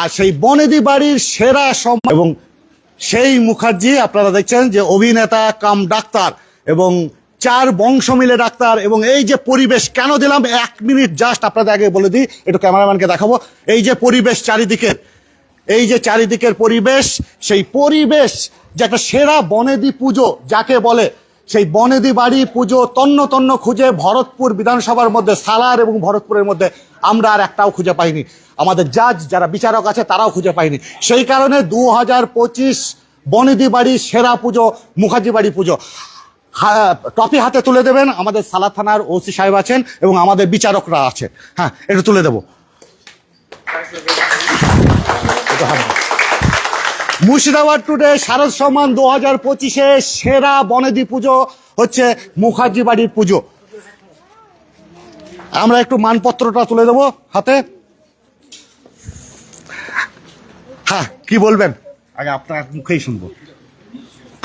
আর সেই বনেদি বাড়ির সেরা সম্মান এবং সেই মুখার্জি, আপনারা দেখছেন যে অভিনেতা, কাম ডাক্তার এবং চার বংশ মিলে ডাক্তার এবং এই যে পরিবেশ কেন দিলাম, এক মিনিট জাস্ট আপনাদের আগে বলে দিই, একটু ক্যামেরাম্যানকে দেখাবো। এই যে পরিবেশ চারিদিকের, এই যে চারিদিকের পরিবেশ, সেই পরিবেশ যে একটা সেরা বনেদি পুজো যাকে বলে, সেই বনেদি বাড়ি পুজো তন্ন তন্ন খুঁজে ভরতপুর বিধানসভার মধ্যে, সালার এবং ভরতপুরের মধ্যে আমরা আর একটাও খুঁজে পাইনি। আমাদের জাজ যারা বিচারক আছে, তারাও খুঁজে পায়নি। সেই কারণে দু হাজার পঁচিশ বনেদি বাড়ি, সেরা পুজো, মুখার্জি বাড়ি পুজো। ট্রফি হাতে তুলে দেবেন আমাদের সালা থানার ওসি সাহেব আছেন এবং আমাদের বিচারকরা আছে। হ্যাঁ একটু তুলে দেবো। এটা। মুর্শিদাবাদ টুডে শারদ সম্মান দু হাজার পঁচিশে সেরা বনেদি পুজো হচ্ছে মুখার্জি বাড়ির পুজো। আমরা একটু মানপত্রটা তুলে দেবো হাতে। হ্যাঁ কি বলবেন? আগে আপনার মুখেই শুনব।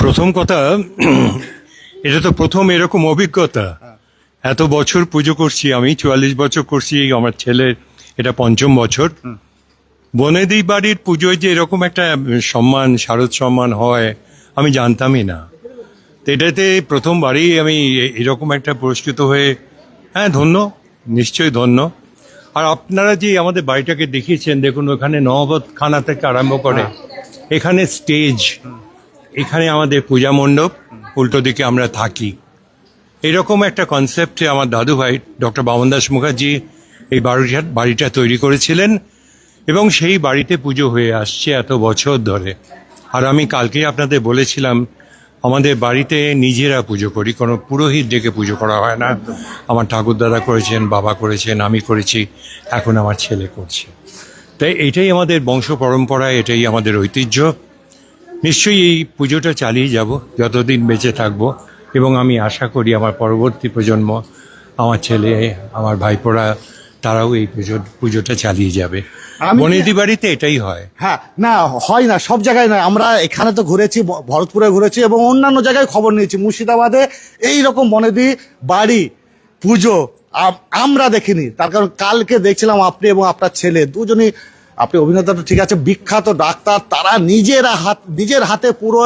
প্রথম কথা এটা তো প্রথম এরকম অভিজ্ঞতা। এত বছর পুজো করছি আমি চুয়াল্লিশ বছর করছি এই আমার ছেলের এটা পঞ্চম বছর। বনেদি বাড়ির পুজোয় যে এরকম একটা সম্মান শারদ সম্মান হয় আমি জানতামই না। তো এটাতে প্রথমবারই আমি এরকম একটা পুরস্কৃত হয়ে হ্যাঁ ধন্য নিশ্চয়ই ধন্য। আর আপনারা যে আমাদের বাড়িটাকে দেখিয়েছেন, দেখুন, ওখানে নহবত খানা থেকে আরম্ভ করে এখানে স্টেজ, এখানে আমাদের পূজা মণ্ডপ, উল্টো দিকে আমরা থাকি। এরকম একটা কনসেপ্টে আমার দাদু ভাই, ডক্টর বামন দাস মুখার্জি এই বাড়িটা বাড়িটা তৈরি করেছিলেন এবং সেই বাড়িতে পুজো হয়ে আসছে এত বছর ধরে। আর আমি কালকেই আপনাদের বলেছিলাম আমাদের বাড়িতে নিজেরা পুজো করি কোনো পুরোহিত ডেকে পুজো করা হয় না। আমার ঠাকুরদাদা করেছেন বাবা করেছেন আমি করেছি এখন আমার ছেলে করছে। তাই এটাই আমাদের বংশ পরম্পরা এটাই আমাদের ঐতিহ্য। নিশ্চয়ই এই পুজোটা চালিয়ে যাব যতদিন বেঁচে থাকব। এবং আমি আশা করি আমার পরবর্তী প্রজন্ম আমার ছেলে আমার ভাইপোরা তারাও এই পুজো পুজোটা চালিয়ে যাবে। বনেদি বাড়িতে এটাই হয়। হ্যাঁ না হয় না সব জায়গায় না আমরা এখানে তো ঘুরেছি ভরতপুরে ঘুরেছি এবং অন্যান্য জায়গায় খবর নিয়েছি। মুর্শিদাবাদে এই রকম বনেদি বাড়ি পুজো আমরা দেখিনি। তার কারণ কালকে দেখছিলাম আপনি এবং আপনার ছেলে। দুজনই আপনি অভিনেতা তো ঠিক আছে বিখ্যাত ডাক্তার। তারা নিজেরা হাত নিজের হাতে পুরো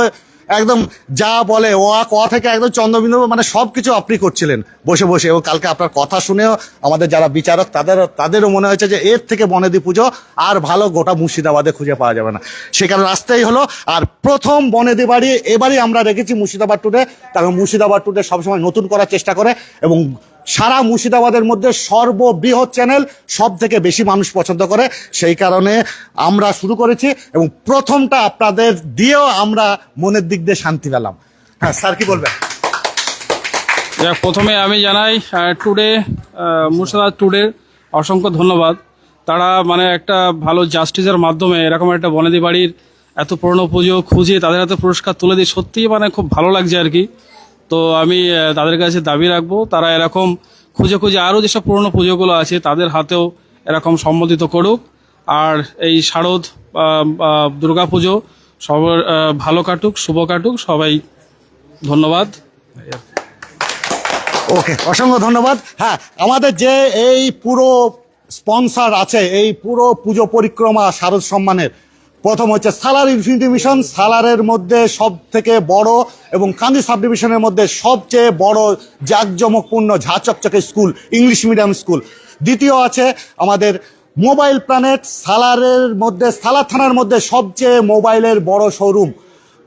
একদম যা বলে, ও আ, ক থেকে একদম চন্দ্রবিন্দু মানে সব কিছু আপনি করছিলেন। বসে বসে। এবং কালকে আপনার কথা শুনেও আমাদের যারা বিচারক, তাদের, তাদেরও মনে হয়েছে যে, এর থেকে বনেদি পুজো আর ভালো গোটা মুর্শিদাবাদে খুঁজে পাওয়া যাবে না। সেখানে রাস্তাই হলো। আর প্রথম বনেদি বাড়ি এবারই আমরা রেখেছি মুর্শিদাবাদ টুডে। কারণ মুর্শিদাবাদ টুডে সবসময় নতুন করার চেষ্টা করে এবং সারা মুর্শিদাবাদের মধ্যে সর্ববৃহৎ চ্যানেল সব থেকে বেশি মানুষ পছন্দ করে। সেই কারণে আমরা শুরু করেছি এবং প্রথমটা আপনাদের দিয়েও আমরা মনের দিক দিয়ে শান্তি পেলাম। হ্যাঁ স্যার কি বলবেন? প্রথমে আমি জানাই টুডে মুর্শিদাবাদ টুডের অসংখ্য ধন্যবাদ। তারা মানে একটা ভালো জাস্টিসের মাধ্যমে এরকম একটা বনেদি বাড়ির এত পুরনো পুজো খুঁজে তাদের হাতে পুরস্কার তুলে দিয়ে সত্যিই মানে খুব ভালো লাগছে আর কি। তো আমি তাদের কাছে দাবি রাখব, তারা এরকম খুঁজে খুঁজে আরও যেসব পুরনো পুজোগুলো আছে, তাদের হাতেও এরকম সম্বোধিত করুক। আর এই শারদ দুর্গা পুজো সবার ভালো কাটুক, শুভ কাটুক, সবাই ধন্যবাদ। ওকে, অসংখ্য ধন্যবাদ। হ্যাঁ আমাদের যে এই পুরো স্পন্সর আছে, এই পুরো পুজো পরিক্রমা শারদ সম্মানের প্রথম হচ্ছে সালার ইনফিনিটি মিশন। সালারের মধ্যে সব থেকে বড় এবং কান্দি সাব ডিভিশনের মধ্যে সবচেয়ে বড় জাঁকজমকপূর্ণ ঝাঁচকচকে স্কুল, ইংলিশ মিডিয়াম স্কুল। দ্বিতীয় আছে আমাদের মোবাইল প্ল্যানেট। সালারের মধ্যে সালার থানার মধ্যে সবচেয়ে মোবাইলের বড় শোরুম।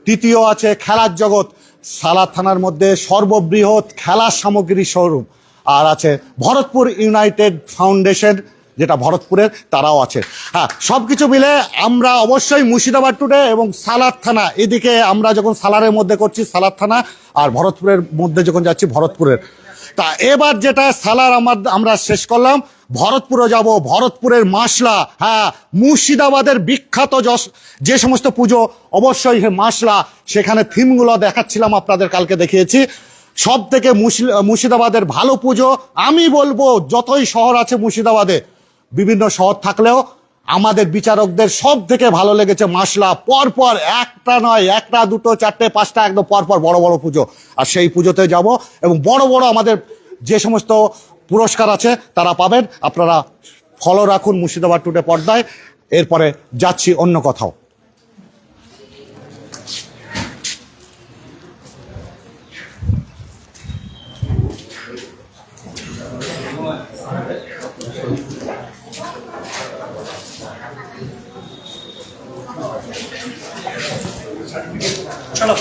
তৃতীয় আছে খেলার জগৎ। সালার থানার মধ্যে সর্ববৃহৎ খেলার সামগ্রী শোরুম। আর আছে ভরতপুর ইউনাইটেড ফাউন্ডেশন। যেটা ভরতপুরের, তারাও আছে। হ্যাঁ সব কিছু মিলে আমরা অবশ্যই মুর্শিদাবাদ টুডে এবং সালার থানা, এদিকে আমরা যখন সালারের মধ্যে করছি সালার থানা আর ভরতপুরের মধ্যে যখন যাচ্ছি, ভরতপুরের। তা এবার যেটা সালার আমার, আমরা শেষ করলাম ভরতপুরে যাব, ভরতপুরের মাসলা হ্যাঁ মুর্শিদাবাদের বিখ্যাত যে সমস্ত পুজো, অবশ্যই মাসলা, সেখানে থিমগুলো দেখাচ্ছিলাম, আপনাদের কালকে দেখিয়েছি। সব থেকে মুর্শি- মুর্শিদাবাদের ভালো পুজো, আমি বলব যতই শহর আছে মুর্শিদাবাদে বিভিন্ন শহর থাকলেও আমাদের বিচারকদের সব থেকে ভালো লেগেছে মাসলা। পরপর একটা নয়, একটা, দুটো, চারটে, পাঁচটা, একদম পরপর বড় বড় পুজো। আর সেই পুজোতে যাব এবং বড় বড় আমাদের যে সমস্ত পুরস্কার আছে তারা পাবেন। আপনারা ফলো রাখুন মুর্শিদাবাদ টুটে পর্দায়। এরপরে যাচ্ছি অন্য কোথাও। চলো।